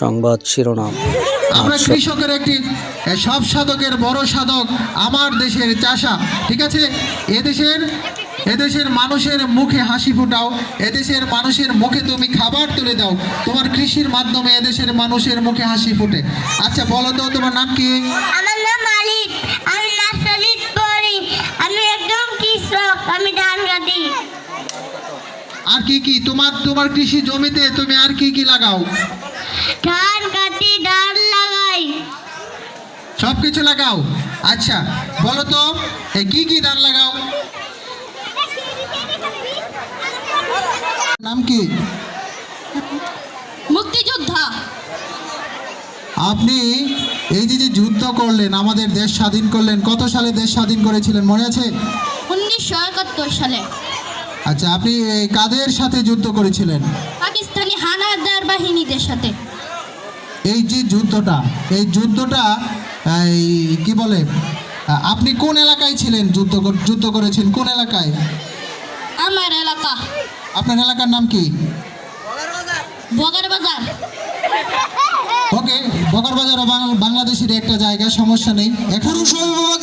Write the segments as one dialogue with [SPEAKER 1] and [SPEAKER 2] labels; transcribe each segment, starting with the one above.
[SPEAKER 1] সংবাদ শিরোনাম।
[SPEAKER 2] আমরা কৃষকের একটি সব সাধকের বড় সাধক আমার দেশের চাষা ঠিক আছে? এদেশের এদেশের মানুষের মুখে হাসি ফোটাও এদেশের মানুষের মুখে তুমি খাবার তুলে দাও তোমার কৃষির মাধ্যমে এদেশের মানুষের মুখে হাসি ফোটে। আচ্ছা বলো তো তোমার নাম কি?
[SPEAKER 3] আমার নাম মালিক আমি নার্সারিত পড়ি আমি একদম কৃষক আমি ধান কাটি
[SPEAKER 2] আর কি কি? তোমার তোমার কৃষি জমিতে তুমি আর কি কি লাগাও?
[SPEAKER 3] ধান কাটি ধান লাগাই।
[SPEAKER 2] সব কিছু লাগাও। আচ্ছা বলো তো এ কি কি ধান লাগাও? নাম কি?
[SPEAKER 3] মুক্তিযোদ্ধা।
[SPEAKER 2] আপনি এই যে যে যুদ্ধ করলেন আমাদের দেশ স্বাধীন করলেন কত সালে দেশ স্বাধীন করেছিলেন মনে আছে?
[SPEAKER 3] উনিশশো একাত্তর সালে।
[SPEAKER 2] আচ্ছা আপনি এই কাদের সাথে যুদ্ধ করেছিলেন?
[SPEAKER 3] পাকিস্তানি হানাদার বাহিনীদের সাথে।
[SPEAKER 2] এই যে যুদ্ধটা এই যুদ্ধটা এই কি বলে আপনি কোন এলাকায় ছিলেন যুদ্ধ যুদ্ধ করেছেন? কোন এলাকায়?
[SPEAKER 3] আমার এলাকা।
[SPEAKER 2] আপনার এলাকার নাম কি?
[SPEAKER 3] বগার বাজার
[SPEAKER 2] ওকে বকরবাজার বাংলাদেশের একটা জায়গা সমস্যা নেই। এখন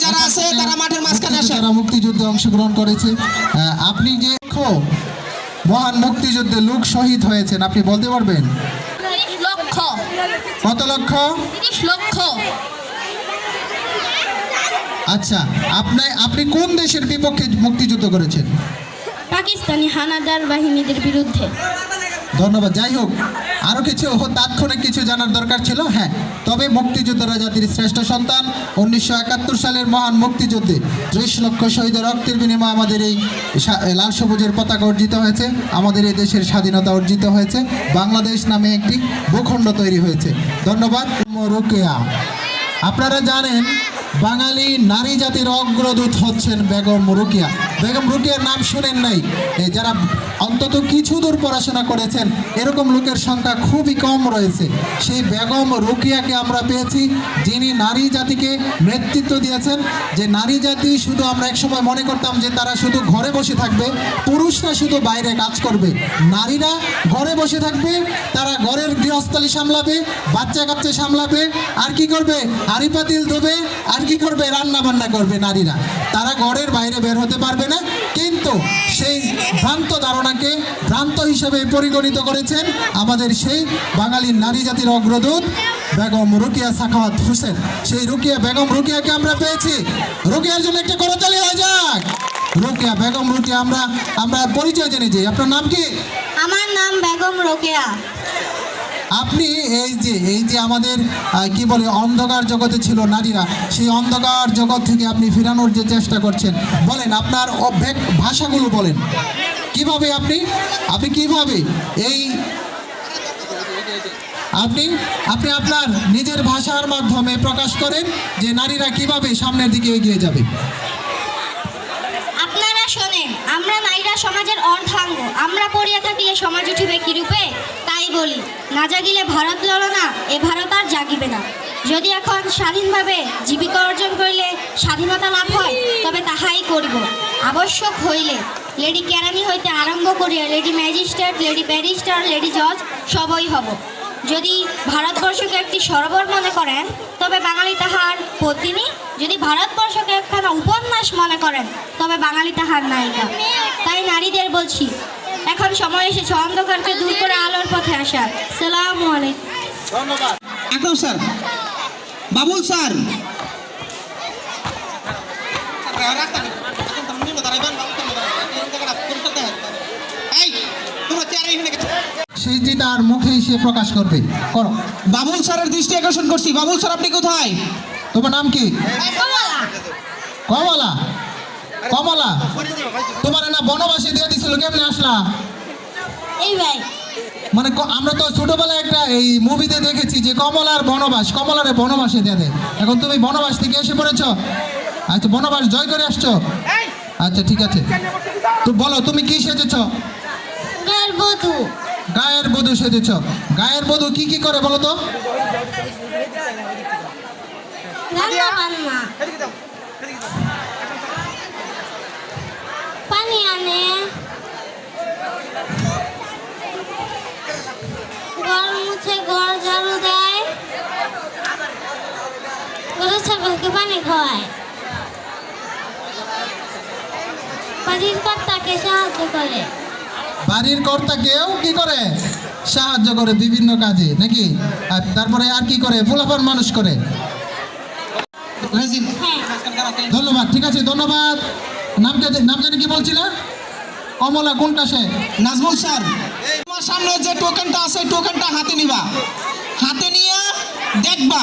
[SPEAKER 4] যারা আছে তারা মাঠের মাঝখানে আসে
[SPEAKER 2] যারা মুক্তিযুদ্ধে অংশগ্রহণ করেছে। আপনি যে মহান মুক্তিযুদ্ধে লোক শহীদ হয়েছেন আপনি বলতে পারবেন?
[SPEAKER 3] লক্ষ।
[SPEAKER 2] কত লক্ষ?
[SPEAKER 3] তিরিশ লক্ষ।
[SPEAKER 2] আচ্ছা আপনি আপনি কোন দেশের বিপক্ষে মুক্তিযুদ্ধ করেছেন?
[SPEAKER 3] পাকিস্তানি হানাদার বাহিনীদের বিরুদ্ধে।
[SPEAKER 2] ধন্যবাদ, যাই হোক আরও কিছু তাৎক্ষণিক কিছু জানার দরকার ছিল? হ্যাঁ তবে মুক্তিযোদ্ধারা জাতির শ্রেষ্ঠ সন্তান উনিশশো একাত্তর সালের মহান মুক্তিযুদ্ধে ত্রিশ লক্ষ শহীদের রক্তের বিনিময়ে আমাদের এই লাল সবুজের পতাকা অর্জিত হয়েছে, আমাদের এই দেশের স্বাধীনতা অর্জিত হয়েছে, বাংলাদেশ নামে একটি ভূখণ্ড তৈরি হয়েছে। ধন্যবাদ আপনারা জানেন বাঙালি নারী জাতির অগ্রদূত হচ্ছেন বেগম রুকিয়া। বেগম রুকিয়ার নাম শুনেন নাই। যারা অন্তত কিছু দূর পড়াশোনা করেছেন, এরকম লোকের সংখ্যা খুবই কম রয়েছে। সেই বেগম রুকিয়াকে আমরা পেয়েছি, যিনি নারী জাতিকে নেতৃত্ব দিয়েছেন। যে নারী জাতি শুধু আমরা একসময় মনে করতাম যে তারা শুধু ঘরে বসে থাকবে, পুরুষরা শুধু বাইরে কাজ করবে। নারীরা ঘরে বসে থাকবে, তারা ঘরের গৃহস্থালী সামলাবে, বাচ্চা কাচ্চা সামলাবে, আর কি করবে? হাড়ি পাতিল ধোবে, আর কি করবে? রান্না বান্না করবে নারীরা। তারা ঘরের বাইরে বের হতে পারবে না। কিন্তু সেই ভ্রান্ত ধারণাকে ভ্রান্ত হিসেবে পরিগণিত করেছেন আমাদের সেই বাঙালি নারী জাতির অগ্রদূত বেগম রুকিয়া সাখাওয়াত হোসেন। সেই রুকিয়া বেগম রুকিয়াকে আমরা পেয়েছি। রুকিয়ার জন্য একটা করতালি হয়ে যাক। রুকিয়া বেগম রুকিয়া, আমরা আমরা পরিচয় জেনে যাই। আপনার নাম কি?
[SPEAKER 3] আমার নাম বেগম রোকেয়া।
[SPEAKER 2] আপনি এই যে এই যে আমাদের কি বলে, অন্ধকার জগতে ছিল নারীরা, সেই অন্ধকার জগৎ থেকে আপনি ফেরানোর যে চেষ্টা করছেন, বলেন আপনার অভ্যেক ভাষাগুলো বলেন। কীভাবে আপনি? আপনি কীভাবে এই আপনি আপনি আপনার নিজের ভাষার মাধ্যমে প্রকাশ করেন যে নারীরা কীভাবে সামনের দিকে এগিয়ে যাবে?
[SPEAKER 3] আপনারা শোনেন, আমরা নারীরা সমাজের অর্ধাঙ্গ, আমরা পড়িয়া থাকিলে সমাজ উঠিবে কিরূপে? বলি, না জাগিলে ভারত লড়ো না, এ ভারত আর জাগিবে না। যদি এখন স্বাধীনভাবে জীবিকা অর্জন করিলে স্বাধীনতা লাভ হয়, তবে তাহাই করিব। আবশ্যক হইলে লেডি কেরানি হইতে আরম্ভ করিয়া lady magistrate, lady barrister, lady জজ সবই হব। যদি ভারতবর্ষকে একটি সরোবর মনে করেন, তবে বাঙালি তাহার পত্নী। যদি ভারতবর্ষকে একখানা উপন্যাস মনে করেন, তবে বাঙালি তাহার নায়িকা। তাই নারীদের বলছি এখন সময় এসেছে অন্ধকারকে দূর করে আলোর পথে আসার সালাম আলাইকুম।
[SPEAKER 4] স্যার। বাবুল স্যার।
[SPEAKER 2] তার মুখেই সে প্রকাশ করবে। করো।
[SPEAKER 4] বাবুল স্যারের দৃষ্টি আকর্ষণ করছি। বাবুল স্যার আপনি কোথায়?
[SPEAKER 2] তোমার নাম কি? কমলা। কমলা তোমার না বনবাসী দিয়ে দিছিল কেমনে আসলা?
[SPEAKER 3] এই ভাই।
[SPEAKER 2] মানে আমরা তো ছোটবেলায় একটা এই মুভিতে দেখেছি যে কমলার বনবাস কমলার বনবাসে দিয়ে দেয়। এখন তুমি বনবাস থেকে এসে পড়েছো? আচ্ছা বনবাস জয় করে আসছো? আচ্ছা ঠিক আছে। তো বলো তুমি কি সেজেছ?
[SPEAKER 3] বধু।
[SPEAKER 2] গায়ের বধূ সেজেছ। গায়ের বধূ কি কি করে বলো তো?
[SPEAKER 3] রান্না বান্না।
[SPEAKER 1] বাড়ির কর্তাকে সাহায্য
[SPEAKER 2] বাড়ির কি করে? সাহায্য করে বিভিন্ন কাজে নাকি? আর তারপরে আর কি করে? ফুলাফান মানুষ করে। ধন্যবাদ ঠিক আছে ধন্যবাদ। নামটা নাম জানি কি বলছিল? কমলা, কোনটা সে?
[SPEAKER 4] নাজমুল স্যার। তোমার সামনে যে টোকেনটা আছে টোকেনটা হাতে নিবা। হাতে নিয়ে দেখবা।